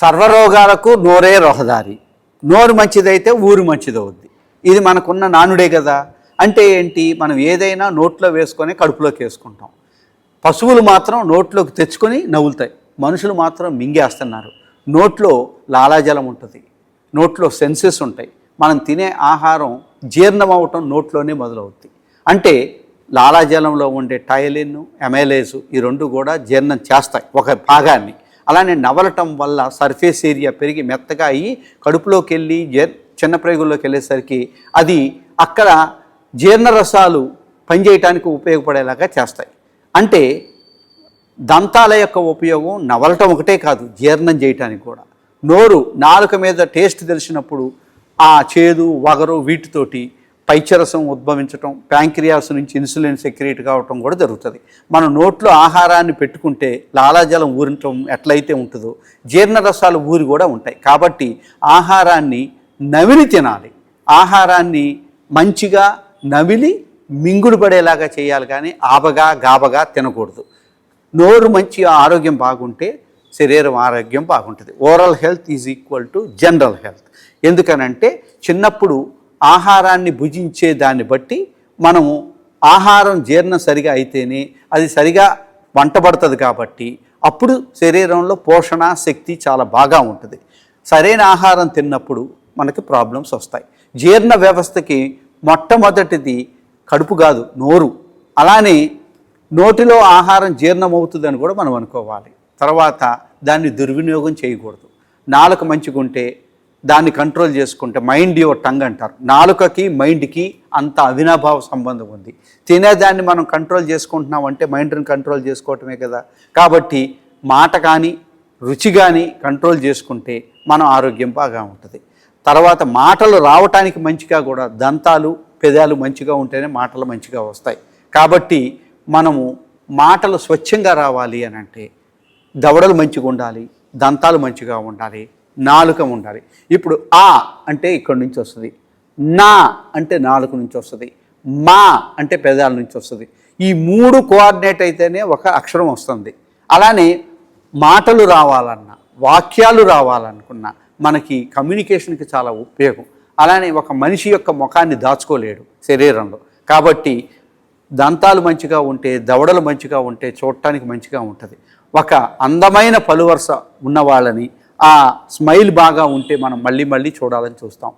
సర్వరోగాలకు నోరే రహదారి. నోరు మంచిదైతే ఊరు మంచిదవుద్ది. ఇది మనకున్న నానుడే కదా అంటే ఏంటి? మనం ఏదైనా నోట్లో వేసుకొని కడుపులోకి వేసుకుంటాం. పశువులు మాత్రం నోట్లోకి తెచ్చుకొని నవ్వులుతాయి. మనుషులు మాత్రం మింగేస్తున్నారు. నోట్లో లాలాజలం ఉంటుంది. నోట్లో సెన్సెస్ ఉంటాయి. మనం తినే ఆహారం జీర్ణమవటం నోట్లోనే మొదలవుద్ది. అంటే లాలాజలంలో ఉండే టైలిన్ ఎమైలేజు ఈ రెండు కూడా జీర్ణం చేస్తాయి. ఒక భాగాన్ని. అలానే నవలటం వల్ల సర్ఫేస్ ఏరియా పెరిగి మెత్తగా అయ్యి కడుపులోకి వెళ్ళి జీర్ చిన్న ప్రేగుల్లోకి వెళ్ళేసరికి అది అక్కడ జీర్ణరసాలు పనిచేయటానికి ఉపయోగపడేలాగా చేస్తాయి. అంటే దంతాల యొక్క ఉపయోగం నవలటం ఒకటే కాదు జీర్ణం చేయటానికి కూడా. నోరు నాలుక మీద టేస్ట్ తెలిసినప్పుడు ఆ చేదు వగరు వీటితోటి పైచరసం ఉద్భవించటం ప్యాంక్రియాస్ నుంచి ఇన్సులిన్ సెక్రియేట్ కావటం కూడా జరుగుతుంది. మన నోట్లో ఆహారాన్ని పెట్టుకుంటే లాలాజలం ఊరించడం ఎట్లయితే ఉంటుందో జీర్ణరసాలు ఊరి కూడా ఉంటాయి. కాబట్టి ఆహారాన్ని నవిలి తినాలి. ఆహారాన్ని మంచిగా నవిలి మింగుడు పడేలాగా చేయాలి కానీ ఆబగా గాబగా తినకూడదు. నోరు మంచి ఆరోగ్యం బాగుంటే శరీరం ఆరోగ్యం బాగుంటుంది. Oral health is equal to general health ఎందుకనంటే చిన్నప్పుడు ఆహారాన్ని భుజించే దాన్ని బట్టి మనము ఆహారం జీర్ణం సరిగా అయితేనే అది సరిగా వంటబడుతుంది కాబట్టి అప్పుడు శరీరంలో పోషణ శక్తి చాలా బాగా ఉంటుంది. సరైన ఆహారం తిన్నప్పుడు మనకి ప్రాబ్లమ్స్ వస్తాయి. జీర్ణ వ్యవస్థకి మొట్టమొదటిది కడుపు కాదు నోరు. అలానే నోటిలో ఆహారం జీర్ణమవుతుందని కూడా మనం అనుకోవాలి. తర్వాత దాన్ని దుర్వినియోగం చేయకూడదు. నాలుక మంచిగుంటే దాన్ని కంట్రోల్ చేసుకుంటే మైండ్ యువర్ టంగ్ అంటారు. నాలుకకి మైండ్కి అంత అవినాభావ సంబంధం ఉంది. తినేదాన్ని మనం కంట్రోల్ చేసుకుంటున్నాం అంటే మైండ్ని కంట్రోల్ చేసుకోవటమే కదా. కాబట్టి మాట కానీ రుచి కానీ కంట్రోల్ చేసుకుంటే మనం ఆరోగ్యం బాగా ఉంటుంది. తర్వాత మాటలు రావటానికి మంచిగా కూడా దంతాలు పెదాలు మంచిగా ఉంటేనే మాటలు మంచిగా వస్తాయి. కాబట్టి మనము మాటలు స్వచ్ఛంగా రావాలి అని అంటే దవడలు మంచిగా ఉండాలి దంతాలు మంచిగా ఉండాలి నాలుక ఉండాలి ఇప్పుడు ఆ అంటే ఇక్కడి నుంచి వస్తుంది. నా అంటే నాలుక నుంచి వస్తుంది. మా అంటే పెదాల నుంచి వస్తుంది. ఈ మూడు కోఆర్డినేట్ అయితేనే ఒక అక్షరం వస్తుంది. అలానే మాటలు రావాలన్నా వాక్యాలు రావాలనుకున్నా మనకి కమ్యూనికేషన్కి చాలా ఉపయోగం. అలానే ఒక మనిషి యొక్క ముఖాన్ని దాచుకోలేడు శరీరంలో. కాబట్టి దంతాలు మంచిగా ఉంటే దవడలు మంచిగా ఉంటే చూడటానికి మంచిగా ఉంటుంది. ఒక అందమైన పలువరుస ఉన్న వాళ్ళని ఆ స్మైల్ బాగా ఉంటే మనం మళ్ళీ మళ్ళీ చూడాలని చూస్తాం.